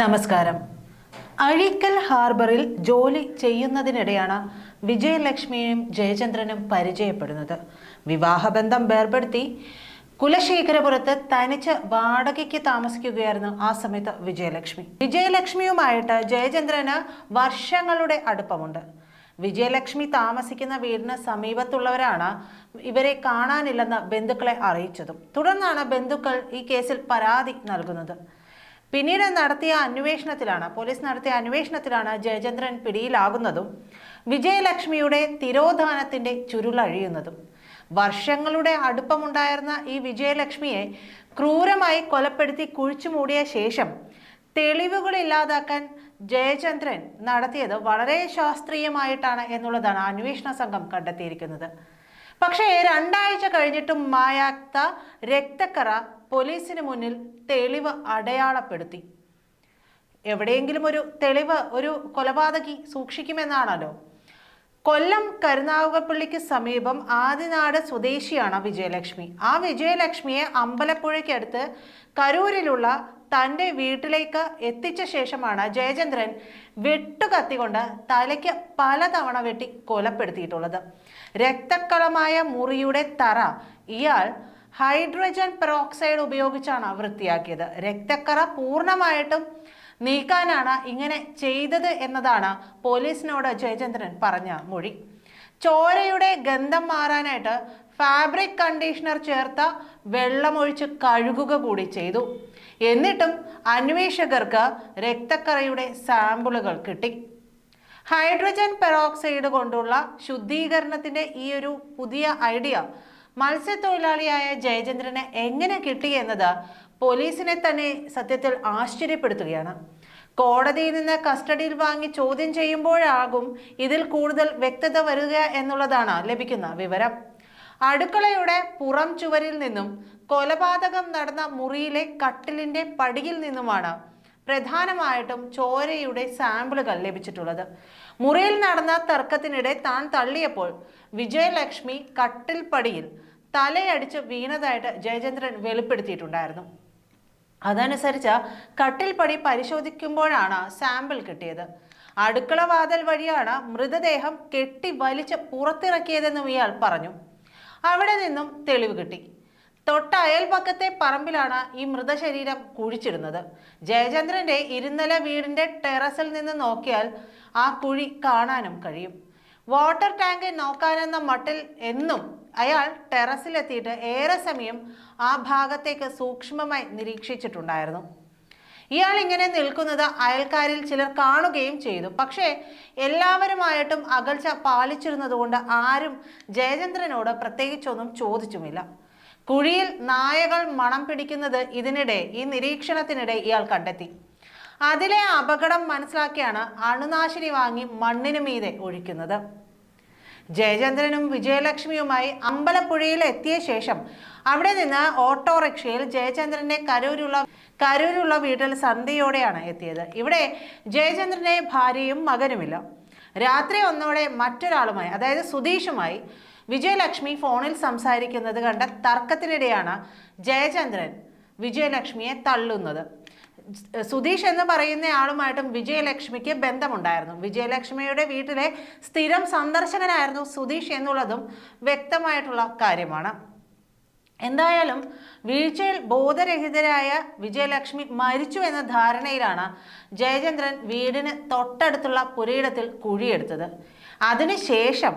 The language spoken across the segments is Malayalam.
നമസ്കാരം. അഴീക്കൽ ഹാർബറിൽ ജോലി ചെയ്യുന്നതിനിടെയാണ് വിജയലക്ഷ്മിയും ജയചന്ദ്രനും പരിചയപ്പെടുന്നത്. വിവാഹബന്ധം വേർപെടുത്തി കുലശേഖരപുരത്ത് തനിച്ച് വാടകയ്ക്ക് താമസിക്കുകയായിരുന്നു ആ സമയത്ത് വിജയലക്ഷ്മി. വിജയലക്ഷ്മിയുമായിട്ട് ജയചന്ദ്രന് വർഷങ്ങളുടെ അടുപ്പമുണ്ട്. വിജയലക്ഷ്മി താമസിക്കുന്ന വീടിന് സമീപത്തുള്ളവരാണ് ഇവരെ കാണാനില്ലെന്ന് ബന്ധുക്കളെ അറിയിച്ചതും. തുടർന്നാണ് ബന്ധുക്കൾ ഈ കേസിൽ പരാതി നൽകുന്നത്. പിന്നീട് നടത്തിയ അന്വേഷണത്തിലാണ് പോലീസ് നടത്തിയ അന്വേഷണത്തിലാണ് ജയചന്ദ്രൻ പിടിയിലാകുന്നതും വിജയലക്ഷ്മിയുടെ തിരോധാനത്തിന്റെ ചുരുളഴിയുന്നതും. വർഷങ്ങളുടെ അടുപ്പമുണ്ടായിരുന്ന ഈ വിജയലക്ഷ്മിയെ ക്രൂരമായി കൊലപ്പെടുത്തി കുഴിച്ചു മൂടിയ ശേഷം തെളിവുകൾ ഇല്ലാതാക്കാൻ ജയചന്ദ്രൻ നടത്തിയത് വളരെ ശാസ്ത്രീയമായിട്ടാണ് എന്നുള്ളതാണ് അന്വേഷണ സംഘം കണ്ടെത്തിയിരിക്കുന്നത്. പക്ഷേ രണ്ടാഴ്ച കഴിഞ്ഞിട്ടും മായാത്ത രക്തക്കറ പോലീസിന് മുന്നിൽ തെളിവ് അടയാളപ്പെടുത്തി. എവിടെയെങ്കിലും ഒരു തെളിവ് ഒരു കൊലപാതകി സൂക്ഷിക്കുമെന്നാണല്ലോ. കൊല്ലം കരുനാഗപ്പള്ളിക്ക് സമീപം ആദിനാട് സ്വദേശിയാണ് വിജയലക്ഷ്മി. ആ വിജയലക്ഷ്മിയെ അമ്പലപ്പുഴയ്ക്കടുത്ത് കരൂരിലുള്ള തന്റെ വീട്ടിലേക്ക് എത്തിച്ച ശേഷമാണ് ജയചന്ദ്രൻ വെട്ടുകത്തിക്കൊണ്ട് തലയ്ക്ക് പലതവണ വെട്ടി കൊലപ്പെടുത്തിയിട്ടുള്ളത്. രക്തക്കളമായ മുറിയുടെ തറ ഇയാൾ ഹൈഡ്രജൻ പെറോക്സൈഡ് ഉപയോഗിച്ചാണ് വൃത്തിയാക്കിയത്. രക്തക്കറ പൂർണമായിട്ടും നീക്കാനാണ് ഇങ്ങനെ ചെയ്തത് എന്നതാണ് പോലീസിനോട് ജയചന്ദ്രൻ പറഞ്ഞ മൊഴി. ചോരയുടെ ഗന്ധം മാറാനായിട്ട് ഫാബ്രിക് കണ്ടീഷണർ ചേർത്ത വെള്ളമൊഴിച്ച് കഴുകുക കൂടി ചെയ്തു. എന്നിട്ടും അന്വേഷകർക്ക് രക്തക്കറയുടെ സാമ്പിളുകൾ കിട്ടി. ഹൈഡ്രജൻ പെറോക്സൈഡ് കൊണ്ടുള്ള ശുദ്ധീകരണത്തിന്റെ ഈ ഒരു പുതിയ ഐഡിയ മത്സ്യത്തൊഴിലാളിയായ ജയചന്ദ്രന് എങ്ങനെ കിട്ടിയെന്നത് പോലീസിനെ തന്നെ സത്യത്തിൽ ആശ്ചര്യപ്പെടുത്തുകയാണ്. കോടതിയിൽ നിന്ന് കസ്റ്റഡിയിൽ വാങ്ങി ചോദ്യം ചെയ്യുമ്പോഴാകും ഇതിൽ കൂടുതൽ വ്യക്തത വരിക എന്നുള്ളതാണ് ലഭിക്കുന്ന വിവരം. അടുക്കളയുടെ പുറം ചുവരിൽ നിന്നും കൊലപാതകം നടന്ന മുറിയിലെ കട്ടിലിന്റെ പടിയിൽ നിന്നുമാണ് പ്രധാനമായിട്ടും ചോരയുടെ സാമ്പിളുകൾ ലഭിച്ചിട്ടുള്ളത്. മുറിയിൽ നടന്ന തർക്കത്തിനിടെ താൻ തള്ളിയപ്പോൾ വിജയലക്ഷ്മി കട്ടിൽപ്പടിയിൽ തലയടിച്ച് വീണതായിട്ട് ജയചന്ദ്രൻ വെളിപ്പെടുത്തിയിട്ടുണ്ടായിരുന്നു. അതനുസരിച്ച് കട്ടിൽപ്പടി പടി പരിശോധിക്കുമ്പോഴാണ് സാമ്പിൾ കിട്ടിയത്. അടുക്കള വാതിൽ വഴിയാണ് മൃതദേഹം കെട്ടി വലിച്ച് പുറത്തിറക്കിയതെന്നും ഇയാൾ പറഞ്ഞു. അവിടെ നിന്നും തെളിവ് കിട്ടി. തൊട്ട അയൽപക്കത്തെ പറമ്പിലാണ് ഈ മൃതശരീരം കുഴിച്ചിടുന്നത്. ജയചന്ദ്രന്റെ ഇരുനില വീടിന്റെ ടെറസിൽ നിന്ന് നോക്കിയാൽ ആ കുഴി കാണാനും കഴിയും. വാട്ടർ ടാങ്ക് നോക്കാനെന്ന മട്ടിൽ എന്നും അയാൾ ടെറസിലെത്തിയിട്ട് ഏറെ സമയം ആ ഭാഗത്തേക്ക് സൂക്ഷ്മമായി നിരീക്ഷിച്ചിട്ടുണ്ടായിരുന്നു. ഇയാൾ ഇങ്ങനെ നിൽക്കുന്നത് അയൽക്കാരിൽ ചിലർ കാണുകയും ചെയ്തു. പക്ഷേ എല്ലാവരുമായിട്ടും അകൽച്ച പാലിച്ചിരുന്നതുകൊണ്ട് ആരും ജയചന്ദ്രനോട് പ്രത്യേകിച്ചൊന്നും ചോദിച്ചുമില്ല. കുഴിയിൽ നായകൾ മണം പിടിക്കുന്നത് ഇതിനിടെ ഈ നിരീക്ഷണത്തിനിടെ ഇയാൾ കണ്ടെത്തി. അതിലെ അപകടം മനസ്സിലാക്കിയാണ് അണുനാശിനി വാങ്ങി മണ്ണിനു മീതെ ഒഴിക്കുന്നത്. ജയചന്ദ്രനും വിജയലക്ഷ്മിയുമായി അമ്പലപ്പുഴയിൽ എത്തിയ ശേഷം അവിടെ നിന്ന് ഓട്ടോറിക്ഷയിൽ ജയചന്ദ്രന്റെ കരൂരുള്ള കരൂരുള്ള വീട്ടിൽ സന്ധ്യയോടെയാണ് എത്തിയത്. ഇവിടെ ജയചന്ദ്രനെ ഭാര്യയും മകനുമില്ല. രാത്രി ഒന്നോടെ മറ്റൊരാളുമായി അതായത് സുധീഷുമായി വിജയലക്ഷ്മി ഫോണിൽ സംസാരിക്കുന്നത് കണ്ട തർക്കത്തിനിടെയാണ് ജയചന്ദ്രൻ വിജയലക്ഷ്മിയെ തള്ളുന്നത്. സുധീഷ് എന്ന് പറയുന്ന ആളുമായിട്ടും വിജയലക്ഷ്മിക്ക് ബന്ധമുണ്ടായിരുന്നു. വിജയലക്ഷ്മിയുടെ വീട്ടിലെ സ്ഥിരം സന്ദർശകനായിരുന്നു സുധീഷ് എന്നുള്ളതും വ്യക്തമായിട്ടുള്ള കാര്യമാണ്. എന്തായാലും വീഴ്ചയിൽ ബോധരഹിതരായ വിജയലക്ഷ്മി മരിച്ചു എന്ന ധാരണയിലാണ് ജയചന്ദ്രൻ വീടിന് തൊട്ടടുത്തുള്ള പുരയിടത്തിൽ കുഴിയെടുത്തത്. അതിനുശേഷം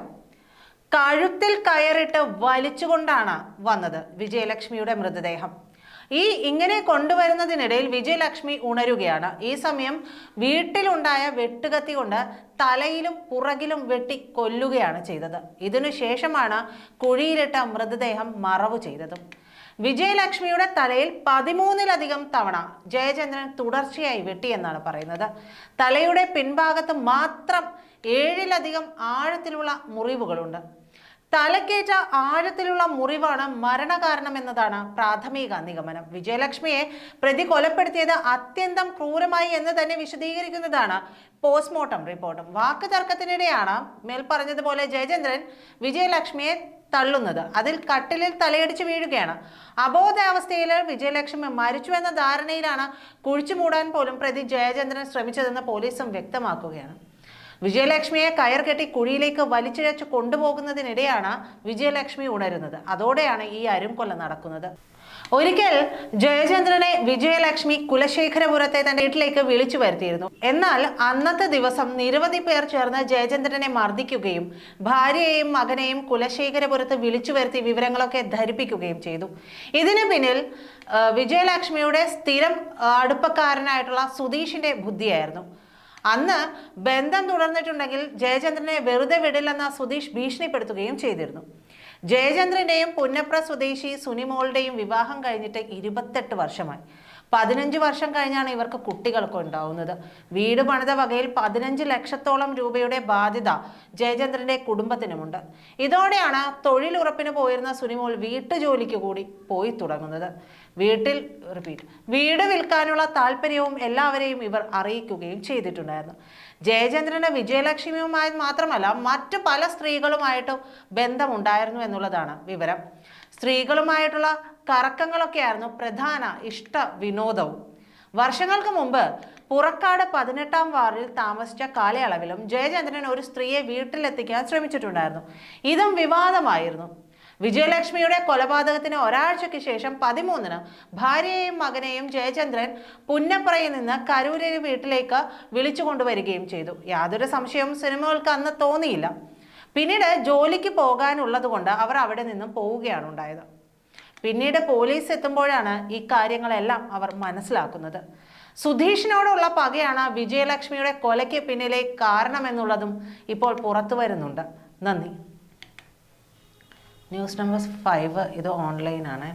കഴുത്തിൽ കയറിട്ട് വലിച്ചുകൊണ്ടാണ് വന്നത് വിജയലക്ഷ്മിയുടെ മൃതദേഹം. ഈ ഇങ്ങനെ കൊണ്ടുവരുന്നതിനിടയിൽ വിജയലക്ഷ്മി ഉണരുകയാണ്. ഈ സമയം വീട്ടിലുണ്ടായ വെട്ടുകത്തി കൊണ്ട് തലയിലും പുറകിലും വെട്ടി കൊല്ലുകയാണ് ചെയ്തത്. ഇതിനുശേഷമാണ് കുഴിയിലിട്ട മൃതദേഹം മറവ് ചെയ്തതും. വിജയലക്ഷ്മിയുടെ തലയിൽ പതിമൂന്നിലധികം തവണ ജയചന്ദ്രൻ തുടർച്ചയായി വെട്ടിയെന്നാണ് പറയുന്നത്. തലയുടെ പിൻഭാഗത്ത് മാത്രം ഏഴിലധികം ആഴത്തിലുള്ള മുറിവുകളുണ്ട്. തലക്കേറ്റ ആഴത്തിലുള്ള മുറിവാണ് മരണകാരണമെന്നതാണ് പ്രാഥമിക നിഗമനം. വിജയലക്ഷ്മിയെ പ്രതി കൊലപ്പെടുത്തിയത് അത്യന്തം ക്രൂരമായി എന്ന് തന്നെ വിശദീകരിക്കുന്നതാണ് പോസ്റ്റ്മോർട്ടം റിപ്പോർട്ടും. വാക്ക് തർക്കത്തിനിടെയാണ് മേൽപ്പറഞ്ഞതുപോലെ ജയചന്ദ്രൻ വിജയലക്ഷ്മിയെ തള്ളുന്നത്. അതിൽ കട്ടിലിൽ തലയടിച്ച് വീഴുകയാണ്. അബോധാവസ്ഥയിൽ വിജയലക്ഷ്മി മരിച്ചു എന്ന ധാരണയിലാണ് കുഴിച്ചു മൂടാൻ പോലും പ്രതി ജയചന്ദ്രൻ ശ്രമിച്ചതെന്ന് പോലീസും വ്യക്തമാക്കുകയാണ്. വിജയലക്ഷ്മിയെ കയർ കെട്ടി കുഴിയിലേക്ക് വലിച്ചിഴച്ച് കൊണ്ടുപോകുന്നതിനിടെയാണ് വിജയലക്ഷ്മി ഉണരുന്നത്. അതോടെയാണ് ഈ അരുംകൊല നടക്കുന്നത്. ഒരിക്കൽ ജയചന്ദ്രനെ വിജയലക്ഷ്മി കുലശേഖരപുരത്തെ തന്റെ വീട്ടിലേക്ക് വിളിച്ചു വരുത്തിയിരുന്നു. എന്നാൽ അന്നത്തെ ദിവസം നിരവധി പേർ ചേർന്ന് ജയചന്ദ്രനെ മർദ്ദിക്കുകയും ഭാര്യയെയും മകനെയും കുലശേഖരപുരത്ത് വിളിച്ചു വരുത്തി വിവരങ്ങളൊക്കെ ധരിപ്പിക്കുകയും ചെയ്തു. ഇതിന് പിന്നിൽ വിജയലക്ഷ്മിയുടെ സ്ഥിരം അടുപ്പക്കാരനായിട്ടുള്ള സുധീഷിന്റെ ബുദ്ധിയായിരുന്നു. അന്ന് ബന്ധം തുടർന്നിട്ടുണ്ടെങ്കിൽ ജയചന്ദ്രനെ വെറുതെ വിടില്ലെന്ന സുധീഷ് ഭീഷണിപ്പെടുത്തുകയും ചെയ്തിരുന്നു. ജയചന്ദ്രന്റെയും പുന്നപ്ര സ്വദേശി സുനിമോളുടെയും വിവാഹം കഴിഞ്ഞിട്ട് ഇരുപത്തെട്ട് വർഷമായി. പതിനഞ്ച് വർഷം കഴിഞ്ഞാണ് ഇവർക്ക് കുട്ടികളൊക്കെ ഉണ്ടാവുന്നത്. വീട് പണിത വകയിൽ പതിനഞ്ച് ലക്ഷത്തോളം രൂപയുടെ ബാധ്യത ജയചന്ദ്രന്റെ കുടുംബത്തിനുമുണ്ട്. ഇതോടെയാണ് തൊഴിലുറപ്പിന് പോയിരുന്ന സുനിമോൾ വീട്ടുജോലിക്ക് കൂടി പോയി തുടങ്ങുന്നത്. വീട്ടിൽ റിപ്പീറ്റ് വീട് വിൽക്കാനുള്ള താല്പര്യവും എല്ലാവരെയും ഇവർ അറിയിക്കുകയും ചെയ്തിട്ടുണ്ടായിരുന്നു. ജയചന്ദ്രന് വിജയലക്ഷ്മിയുമായി മാത്രമല്ല മറ്റു പല സ്ത്രീകളുമായിട്ടും ബന്ധമുണ്ടായിരുന്നു എന്നുള്ളതാണ് വിവരം. സ്ത്രീകളുമായിട്ടുള്ള കറക്കങ്ങളൊക്കെയായിരുന്നു പ്രധാന ഇഷ്ട വിനോദവും. വർഷങ്ങൾക്ക് മുമ്പ് പുറക്കാട് പതിനെട്ടാം വാർഡിൽ താമസിച്ച കാലയളവിലും ജയചന്ദ്രൻ ഒരു സ്ത്രീയെ വീട്ടിലെത്തിക്കാൻ ശ്രമിച്ചിട്ടുണ്ടായിരുന്നു. ഇതും വിവാദമായിരുന്നു. വിജയലക്ഷ്മിയുടെ കൊലപാതകത്തിന് ഒരാഴ്ചയ്ക്ക് ശേഷം പതിമൂന്നിന് ഭാര്യയെയും മകനെയും ജയചന്ദ്രൻ പുന്നപ്പുറയിൽ നിന്ന് കരൂരിന് വീട്ടിലേക്ക് വിളിച്ചു കൊണ്ടുവരികയും ചെയ്തു. യാതൊരു സംശയവും സിനിമകൾക്ക് അന്ന് തോന്നിയില്ല. പിന്നീട് ജോലിക്ക് പോകാനുള്ളത് കൊണ്ട് അവർ അവിടെ നിന്നും പോവുകയാണ് ഉണ്ടായത്. പിന്നീട് പോലീസ് എത്തുമ്പോഴാണ് ഈ കാര്യങ്ങളെല്ലാം അവർ മനസ്സിലാക്കുന്നത്. സുധീഷിനോടുള്ള പകയാണ് വിജയലക്ഷ്മിയുടെ കൊലയ്ക്ക് പിന്നിലെ കാരണമെന്നുള്ളതും ഇപ്പോൾ പുറത്തു വരുന്നുണ്ട്. നന്ദി. ന്യൂസ് നമ്പർ ഫൈവ് ഇത് ഓൺലൈനാണ്.